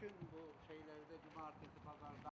bütün bu şeylerde cumartesi, pazar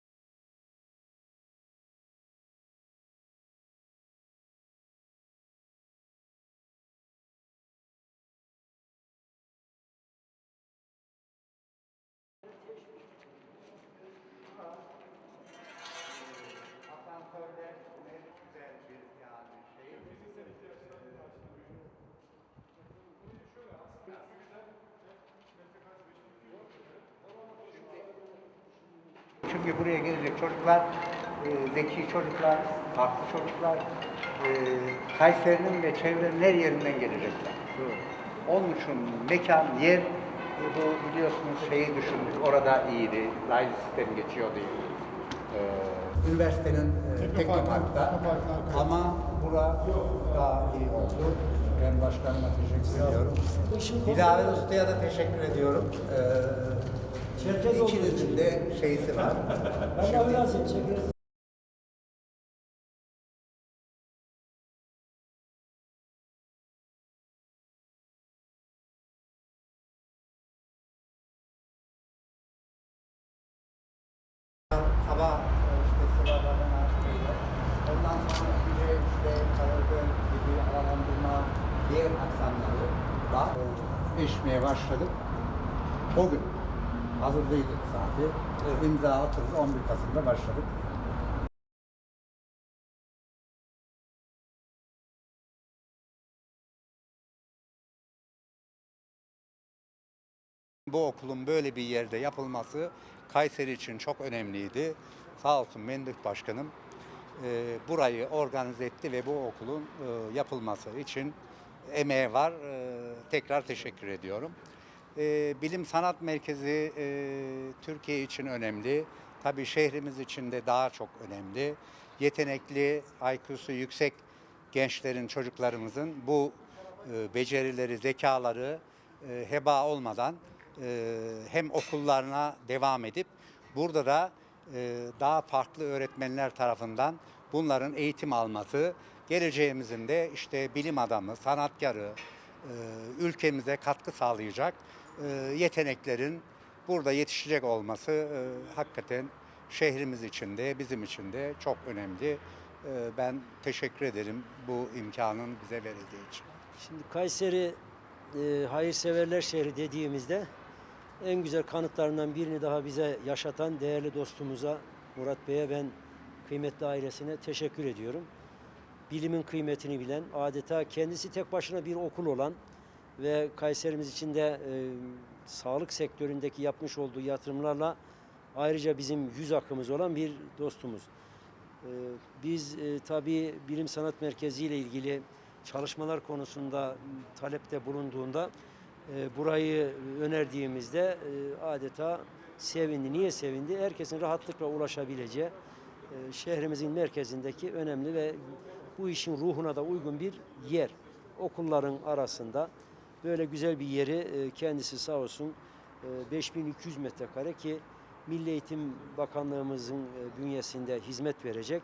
Çünkü buraya gelecek çocuklar, e, zeki çocuklar, farklı çocuklar, e, Kayseri'nin ve çevrenin her yerinden gelecekler. Onun için mekan, yer, e, bu biliyorsunuz şeyi düşündük, orada iyiydi, laylı sistem geçiyordu. E, üniversitenin e, Teknopark'ta ama bura daha iyi oldu. Ben başkanıma teşekkür ediyorum. Dilaver Usta'ya da teşekkür ediyorum. Ee, ikinizin de şeysi var. Allah razı olsun. Çekeriz. Sabah e, işte sıralardan artıyor. Ondan sonra bir de işte karadön gibi havalandırma diğer aksamları da e, başladık. O gün hazırdaydık saati. E, imza atıldı 11 Kasım'da başladık. Bu okulun böyle bir yerde yapılması Kayseri için çok önemliydi. Sağ olsun Mendih Başkanım e, burayı organize etti ve bu okulun e, yapılması için emeği var. E, tekrar teşekkür ediyorum. E, Bilim Sanat Merkezi e, Türkiye için önemli. Tabii şehrimiz için de daha çok önemli. Yetenekli, IQ'su yüksek gençlerin, çocuklarımızın bu e, becerileri, zekaları e, heba olmadan e, hem okullarına devam edip burada da e, daha farklı öğretmenler tarafından bunların eğitim alması geleceğimizin de işte bilim adamı, sanatkarı, ülkemize katkı sağlayacak e, yeteneklerin burada yetişecek olması e, hakikaten şehrimiz için de bizim için de çok önemli. E, ben teşekkür ederim bu imkanın bize verildiği için. Şimdi Kayseri e, hayırseverler şehri dediğimizde en güzel kanıtlarından birini daha bize yaşatan değerli dostumuza Murat Bey'e ben kıymetli ailesine teşekkür ediyorum. Bilimin kıymetini bilen, adeta kendisi tek başına bir okul olan ve Kayserimiz için de e, sağlık sektöründeki yapmış olduğu yatırımlarla ayrıca bizim yüz akımız olan bir dostumuz. Ee, Biz e, tabii Bilim Sanat Merkezi ile ilgili çalışmalar konusunda talepte bulunduğunda e, burayı önerdiğimizde e, adeta sevindi. Niye sevindi? Herkesin rahatlıkla ulaşabileceği e, şehrimizin merkezindeki önemli ve bu işin ruhuna da uygun bir yer. Okulların arasında böyle güzel bir yeri e, kendisi sağ olsun e, 5200 metrekare ki Milli Eğitim Bakanlığımızın e, bünyesinde hizmet verecek.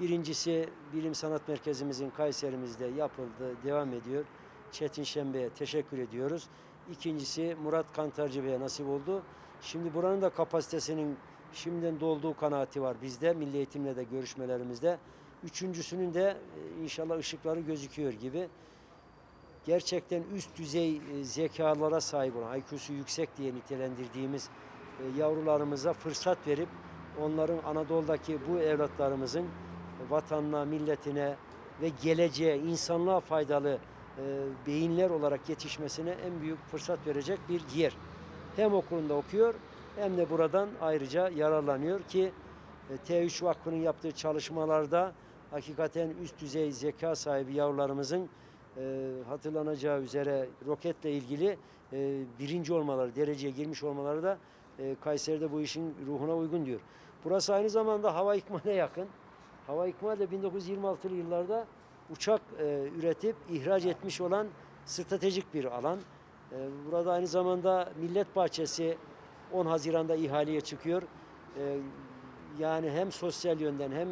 Birincisi Bilim Sanat Merkezimizin Kayserimizde yapıldı, devam ediyor. Çetin Şembe'ye teşekkür ediyoruz. İkincisi Murat Kantarcı Bey'e nasip oldu. Şimdi buranın da kapasitesinin şimdiden dolduğu kanaati var bizde, Milli Eğitim'le de görüşmelerimizde. Üçüncüsünün de e, inşallah ışıkları gözüküyor gibi gerçekten üst düzey e, zekalara sahip olan, IQ'su yüksek diye nitelendirdiğimiz e, yavrularımıza fırsat verip onların Anadolu'daki bu evlatlarımızın vatanına, milletine ve geleceğe, insanlığa faydalı beyinler olarak yetişmesine en büyük fırsat verecek bir yer. Hem okulunda okuyor hem de buradan ayrıca yararlanıyor ki T3 Vakfı'nın yaptığı çalışmalarda hakikaten üst düzey zeka sahibi yavrularımızın e, hatırlanacağı üzere roketle ilgili e, birinci olmaları, dereceye girmiş olmaları da e, Kayseri'de bu işin ruhuna uygun diyor. Burası aynı zamanda hava ikmale yakın. Hava ikmal de 1926'lı yıllarda uçak e, üretip ihraç etmiş olan stratejik bir alan. E, burada aynı zamanda Millet Bahçesi 10 Haziran'da ihaleye çıkıyor. E, yani hem sosyal yönden hem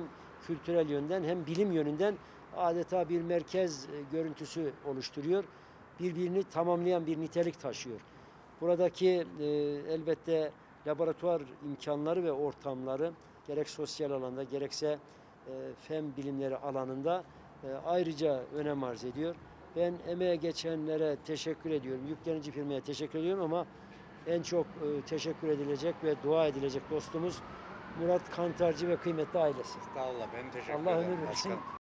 kültürel yönden hem bilim yönünden adeta bir merkez e, görüntüsü oluşturuyor. Birbirini tamamlayan bir nitelik taşıyor. Buradaki e, elbette laboratuvar imkanları ve ortamları gerek sosyal alanda gerekse e, fen bilimleri alanında e, ayrıca önem arz ediyor. Ben emeğe geçenlere teşekkür ediyorum. Yüklenici firmaya teşekkür ediyorum ama en çok e, teşekkür edilecek ve dua edilecek dostumuz Murat Kantarcı ve kıymetli ailesi. Estağfurullah ben teşekkür Allah ederim ömür versin. başkanım.